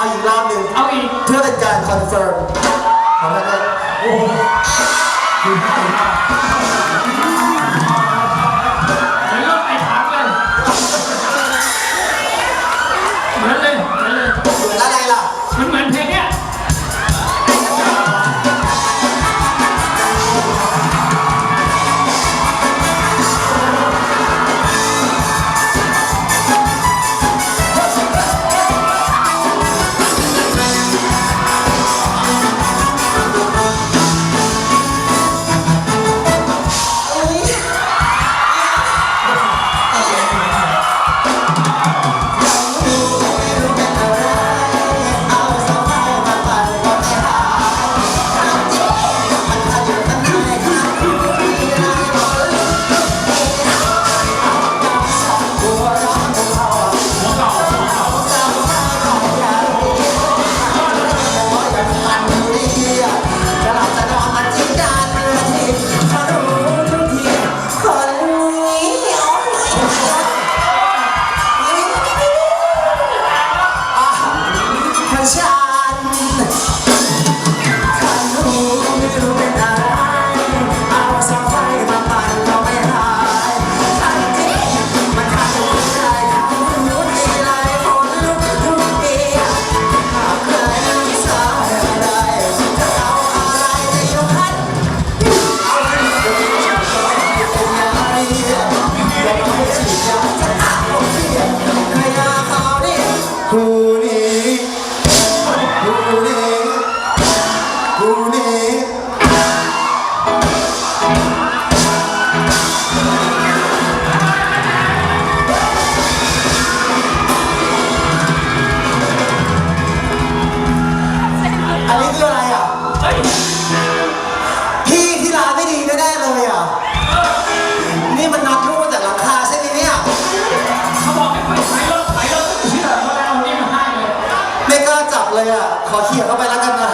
อีกรอบหนึ่งเอาอีกเพื่อเป็นการคอนเฟิร์มของนักเตะ โขอเขี่ยเข้าไปแล้วกันนะ